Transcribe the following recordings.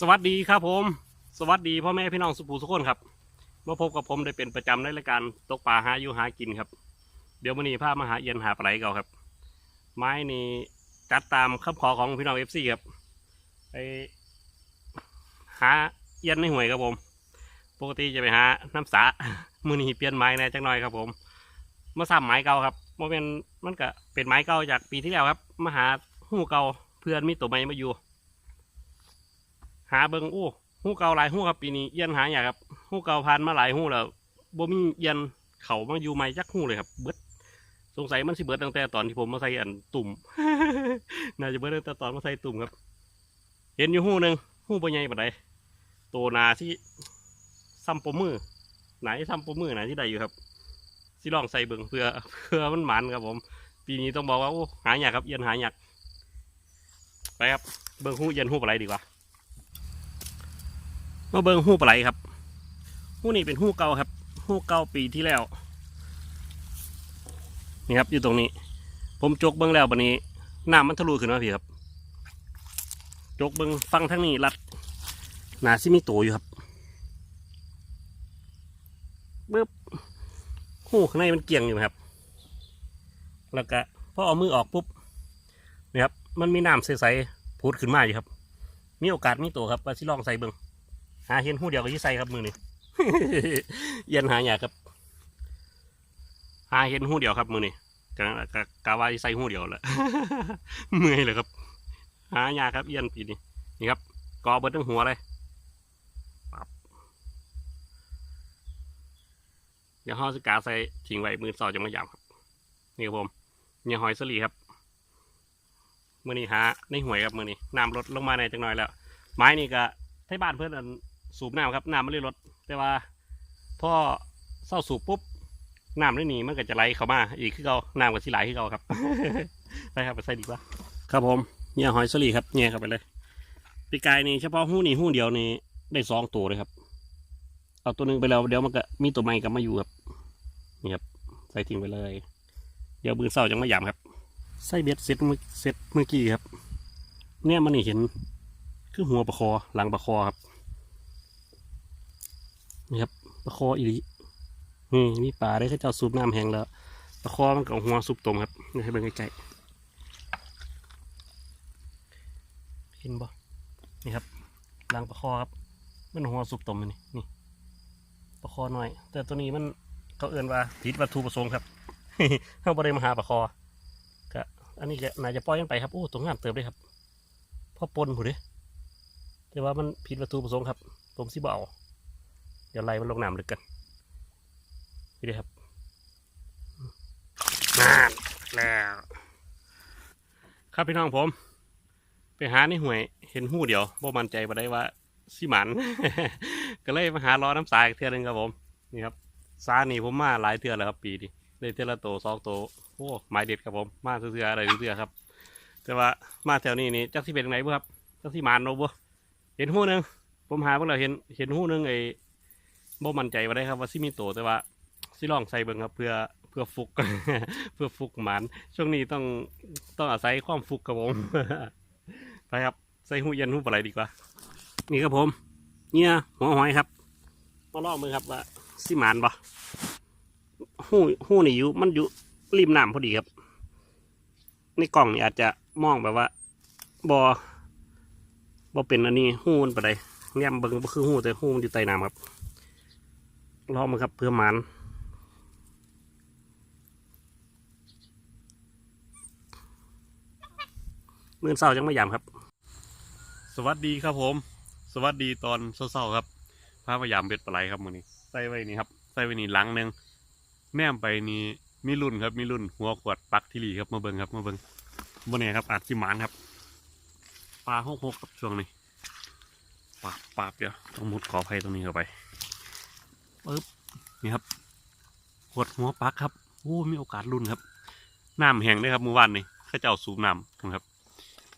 สวัสดีครับผม สวัสดีพ่อแม่พี่น้องสุภูสุขคนครับมาพบกับผมได้เป็นประจำในรายการตกปลาหาอยู่หากินครับ เดี๋ยววันนี้พามาหาเอียนหาปลาไหลเก่าครับ ไม้นี่จัดตามคำขอของพี่น้องเอฟซีครับไปหาเอียนในห่วยครับผม ปกติจะไปหาน้ำสามือนี้เปลี่ยนไม้แหน่จังหน่อยครับผมมาซ้ำไม้เก่าครับโมเป็นมันก็เป็นไม้เก่าจากปีที่แล้วครับมาหาหูเก่าเพื่อนมีตัวไม้มาอยู่ หาเบิงโอ้หู้เก่าหลายหู้ครับปีนี้เอียนหาอย่างครับหู้เก่าพันมาหลายหู้แล้วบ่มีเอียนเขามาอยู่ใหม่จักหู้เลยครับ เบิดสงสัยมันสิเบิดตั้งแต่ตอนที่ผมมาใส่อันตุ่มน่าจะเบิดตั้งแต่ตอนมาใส่ตุ่มครับ เห็นอยู่หู้หนึ่งหู้ปัใหญ่ปานใดโตนาที่ซ้ำปมมือไหนซ้ำปมมือไหนที่ใดอยู่ครับสิลองใส่เบิงเพื่อเพื่อมันหมันครับผม ปีนี้ต้องบอกว่าโอ้หายากครับเอียนหายากไปครับเบิงหู้เอียนหู้อะไรดีกว่า มาเบิงหูปลาไหลครับหูนี่เป็นหูเก่าครับหูเก่าปีที่แล้ว นี่ครับอยู่ตรงนี้ ผมจกเบิ้งแล้วบันนี้น้ำมันทะลุขึ้นมาพี่ครับ จกเบิ้งฟังทั้งนี้รัดหนาซิมีโตอยู่ครับเบิบหูข้างในมันเกี่ยงอยู่ครับ แล้วก็พอเอามือออกปุ๊บนี่ครับ มันมีน้ำใสๆพูดขึ้นมาอยู่ครับ มีโอกาสมีตัวครับว่าสิลองใส่เบิ้ง หาเห็นหูเดียวก็ยี่ใส่ครับมือนี่เย็นหาอยากครับ หาเห็นหูเดียวครับมือนี่กะกะกะว่าสิใส่หูเดียวแหละเมื่อยเลยครับ หายากครับเอียนปีนี้นี่ครับกอเบิดทั้งหัวเลยปั๊บเดี๋ยวห่อสกาใส่ทิ้งไว้มือสอจะมายำครับ นี่ครับผมเนี่ยหอยสลีครับมือนี้หาในหวยครับมือนี้น้ำลดลงมาในจังหน่อยแล้ว ไม้นี่ก็ไทบ้านเพื่อน สูบน้ำครับน้ำมันเลยลดแต่ว่าพอเศร้าสูบปุ๊บน้ำได้หนีมันก็จะไหลเข้ามาอีกคือเราน้ำก็สิไหลคือเราครับไปครับไปใส่ดีกว่า ครับผมเนี่ยหอยสลีครับเนี่ยเข้าไปเลยปีกายนี่เฉพาะหู้นี่หู้เดียวนี่ได้สองตัวเลยครับ เอาตัวหนึ่งไปแล้วเดี๋ยวมันก็มีตัวใหม่กลับมาอยู่ครับนี่ครับใส่ทิ้งไปเลย เดี๋ยวบืนเศร้าจังมายามครับใส่เบ็ดเซ็ตเมื่อเซ็ตเมื่อกี้ครับ เนี่ยมันนี่เห็นคือหัวปลาคอหลังปลาคอครับ นี่ครับปลาคออีหลีนี่มีปลาได้ข้าเจ้าสูบน้ำแห้งแล้วปลาคอมันกับหัวซุปต้มครับนี่ให้เบิ่งใกล้ๆเห็นบ่นี่ครับลังปลาคอครับ มันหัวซุปต้มนนี่นี่ปลาคอหน่อย แต่ตัวนี้มันเขาเอื่นว่าผิดวัตถุประสงค์ครับเขาบ่ได้มาหาปลาคอก็อันนี้ก็น่าจะปล่อยกันไปครับโอ้ตัวงามเติบเลยครับพ่อปนผู้เด้แต่ว่ามันผิดวัตถุประสงค์ครับ ผมสิบเอา เดี๋ยวไล่มันลงน้ำลึกกันนี่เลยครับนั่นแล้วครับพี่น้องผม ไปหาในห่วยเห็นหู้เดียวบ่มั่นใจมาได้ว่าสิหมัน ก็เลยมาหารอน้ำสายอีกเทื่อหนึงครับผม นี่ครับซานี่ผมมาหลายเทือแล้วครับปีนี้ได้เทือละโตสองโตโอ้หมายเด็ดครับผม มาเทืออะไรเทือครับ แต่ว่ามาแถวนี้นี่จักสิเป็นยังไงบ่ครับจักสิหมันโนบ่เห็นหูหนึ่งผมหาพวกเราเห็นเห็นหูหนึ่งไอ้ บ่มั่นใจว่าได้ครับว่าซิมีโตแต่ว่าซิลองใส่เบิ่งครับเพื่อเพื่อฟุก เพื่อฟุกหมันช่วงนี้ต้องต้องอาศัยความฟุกครับผม ไปครับใส่หูเย็นหูปลาไหลดีกว่า นี่ครับผม เนี่ยหัวหอยครับมาลองมือครับว่าซิหมานบ่หูหูนี่อยู่มันอยู่ริมน้ำพอดีครับ ในกล่องนี่อาจจะมองแบบว่าบอบ่เป็นอันนี้หูมันไปได้แง้มเบิ่งคือหูแต่หูมันอยู่ใต้น้ำครับ ลองมาครับเพื่อหมันมื่อเช้าจังไม่ยามครับ สวัสดีครับผม สวัสดีตอนเช้าๆครับพาพยายามเบ็ดปลาไหลครับมือนี้ใส่ไว้นี่ครับใส่ไว้นี่ลังหนึงแนมไปนี่มีรุ่นครับมีรุ่นหัวขวดปักที่ลีครับมาเบิ่งครับมาเบิ่งบนนี้ครับอาจสิหมานครับปลาหกหกครับช่วงนี้ปาบปาบเดี๋ยวต้องมุดขออภัยตรงนี้เข้าไป ปึ๊บนี่ครับขวดหัวปักครับโอ้มีโอกาสรุ่นครับน้ำแห้งด้วยครับเมื่อวานนี้เข้าเจ้าสูบน้ำนะครับ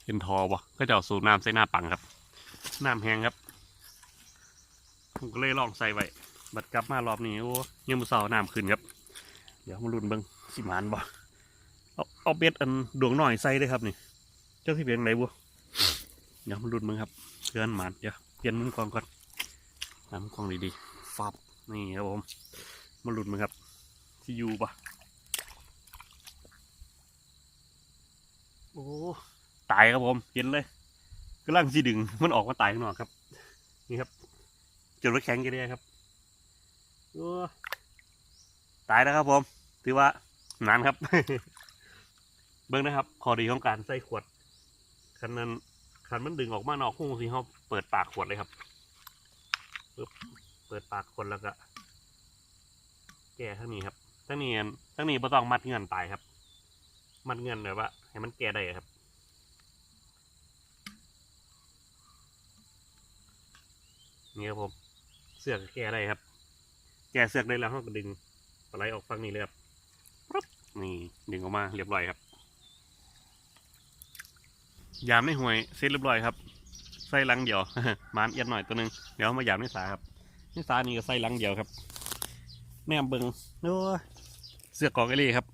เห็นทอบ่เข้าเจ้าสูบน้ำใส่หน้าปังครับน้ำแห้งครับผมก็เลยลองใส่ไว้บัดกลับมารอบนี้โอ้ยังมือเสาน้ำขึ้นครับ เดี๋ยวมาลุ้นเบิ้งสิหมานบ่เอาเอาเบ็ดอันดวงหน่อยใส่เลยครับนี่ เจ้าที่เป็นไรบัวเดี๋ยวมาลุ้นเบิ้งครับเพื่อนหมานเดี๋ยวเปลี่ยนมุมกล้องก่อนหามุมกล้องดีๆฟับ นี่ครับผมมาหลุดมั้งครับที่อยู่ปะโอ้ตายครับผมเห็นเลยกำลังสีดึงมันออกมาตายข้างนอกครับ นี่ครับจนรถแข็งกันเลยครับโอ้ตายแล้วครับผมถือว่านานครับ เบิ้งนะครับข้อดีของการใส่ขวดคันนั้นคันมันดึงออกมานอกหุ้งสิเขาเปิดปากขวดเลยครับ เปิดปากขวดแล้วก็ แก้ทั้งนี้ครับทั้งนี้ทั้งนี้ไม่ต้องมัดเงื่อนตายครับ มัดเงื่อนแบบว่า ให้มันแก้ได้ครับนี่ครับผมเสือกแก้ได้ครับ แก้เสือกได้แล้วเขาก็ดึงปลาไหลออกฝั่งนี้เลยครับปึ๊บนี่ดึงออกมาเรียบร้อยครับ ยามในห่วยเสร็จเรียบร้อยครับ ใส่ลังเดียวมานเอียดหน่อยตัวหนึงเดี๋ยวเอามายามในสาครับ นี่สานี่ก็ใส่ลังเดียวครับ แม่เบิงโอ้เสือกองไอเล่ครับ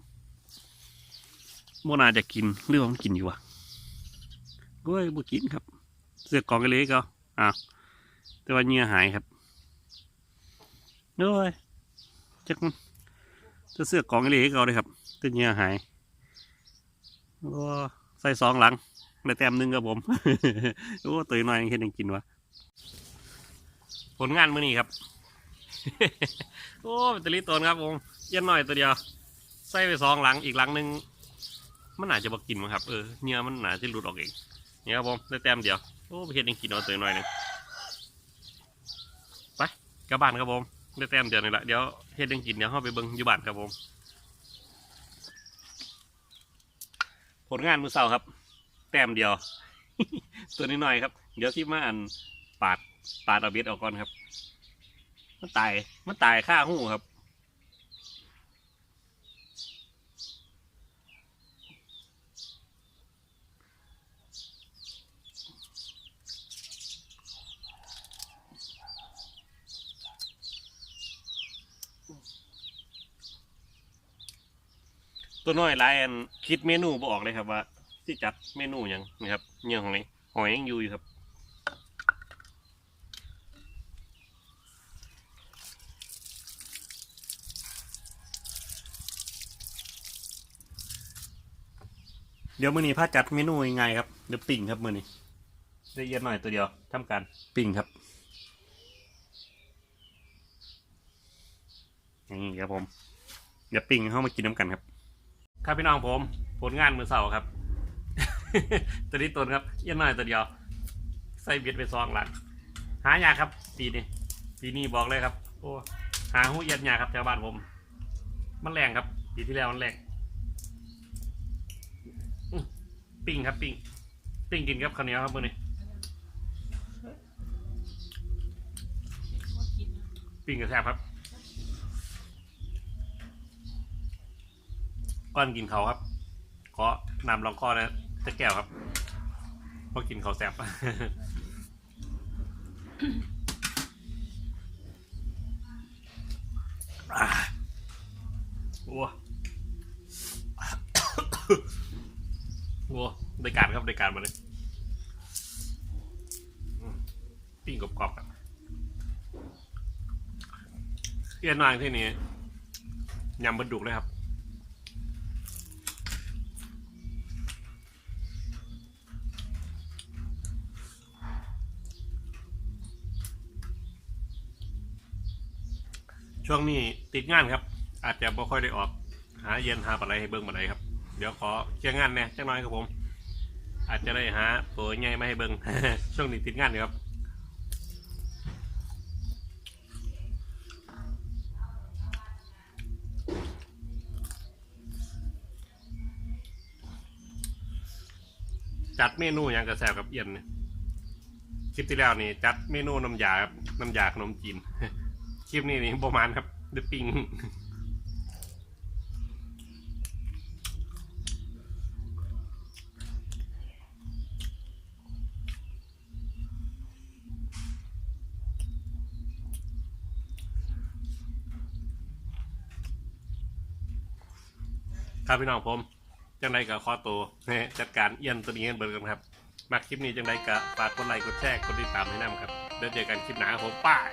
โมนาจะกินหรือว่ามันกินอยู่วะโอ้ยบ่กินครับ เสือกกองไอเล่ก็อะแต่ว่าเหงื่อหายครับโอ้ยจักจะเสือกกองไอเล่ก็เลยครับแต่เหงื่อหายโอ้ใส่สองหลังได้แต้มหนึ่งครับผม โอ้ตัวน้อยยังเห็นยังกินวะ ผลงานมื้อนี้ครับ โอ้เป็นตะลิตนครับผมเย็นหน่อยตัวเดียว ใส่ไปสองหลังอีกหลังหนึ่งมันอาจจะบ่กินมั้งครับ เออเนื้อมันอาจะหลุดออกเองเนี่ยครับผมได้แต้มเดียว โอ้ไปเห็นยังกินเอาตัวหน่อยหนึงไปกลับบ้านครับผมได้แต้มเดียวนี่แหละเดี๋ยวเฮ็ดยังกินเดี๋ยวเข้าไปเบิ่งอยู่บ้านครับผม ผลงานมือเสาครับ แต้มเดียว ตัวน้อยครับ เดี๋ยวที่มาอันปาด ปาดเอาเบ็ดออกก่อนครับ มันตาย มันตายค่าหูครับ ตัวน้อยลายอันคิดเมนูบอกเลยครับว่าที่จัดเมนูยังนะครับเนี่ยหอยหอยยังอยู่อยู่ครับ เดี๋ยวมื้อนี้พาจัดเมนูยังไงครับ เดี๋ยวปิ่งครับมื้อนี้ละเอียดหน่อยตัวเดียวทำการปิ่งครับนี่ครับผมเดี๋ยวปิ่งเข้ามากินน้ำกันครับ ครับพี่น้องผม ผลงานมือเสาร์ครับ ตัวนี้ตัวครับเอียดหน่อยตัวเดียว ใส่เบียดไปซองหลังหายากครับ ปีนี้ปีนี้บอกเลยครับ โอ้หาหูเอียดยากครับชาวบ้านผม มันแรงครับ ปีที่แล้วมันแรง ปิ้งครับปิ้งปิ้งกินครับข้าวเหนียวครับมื้อนี้ปิ้งกระแซบครับก้อนกินเขาครับขอนำลองข้อนะจะแก้วครับเพราะกินเขาแซบอ่าโอ้ โอ้ได้การครับได้การมาเลยปิ้งกรอบๆครับเอียนนางที่นี้ยำบรรดุกเลยครับช่วงนี้ติดงานครับ อาจจะไม่ค่อยได้ออก หาเย็นหาปลาไหลให้เบิ้งปลาไหลครับ เดี๋ยวขอเคลียร์งานแน่จังน้อยครับผม อาจจะได้หาตัวใหญ่มาให้เบิ้งช่วงนี้ติดงานอยู่ครับ จัดเมนูอย่างกระแซบกับเอียนเนี่ยคลิปที่แล้วนี่จัดเมนูน้ำยาครับน้ำยาขนมจีน คลิปนี้นี่ประมาณครับเดปิง ครับพี่น้องผม จังไรกับข้อตัวจัดการเอียนตัวนี้ให้เบิร์กันครับ มาคลิปนี้จังไดก็ฝากกดไลค์กดแชร์กดติดตามให้นำครับเดี๋ยวเจอกันคลิปหน้าผมป้าย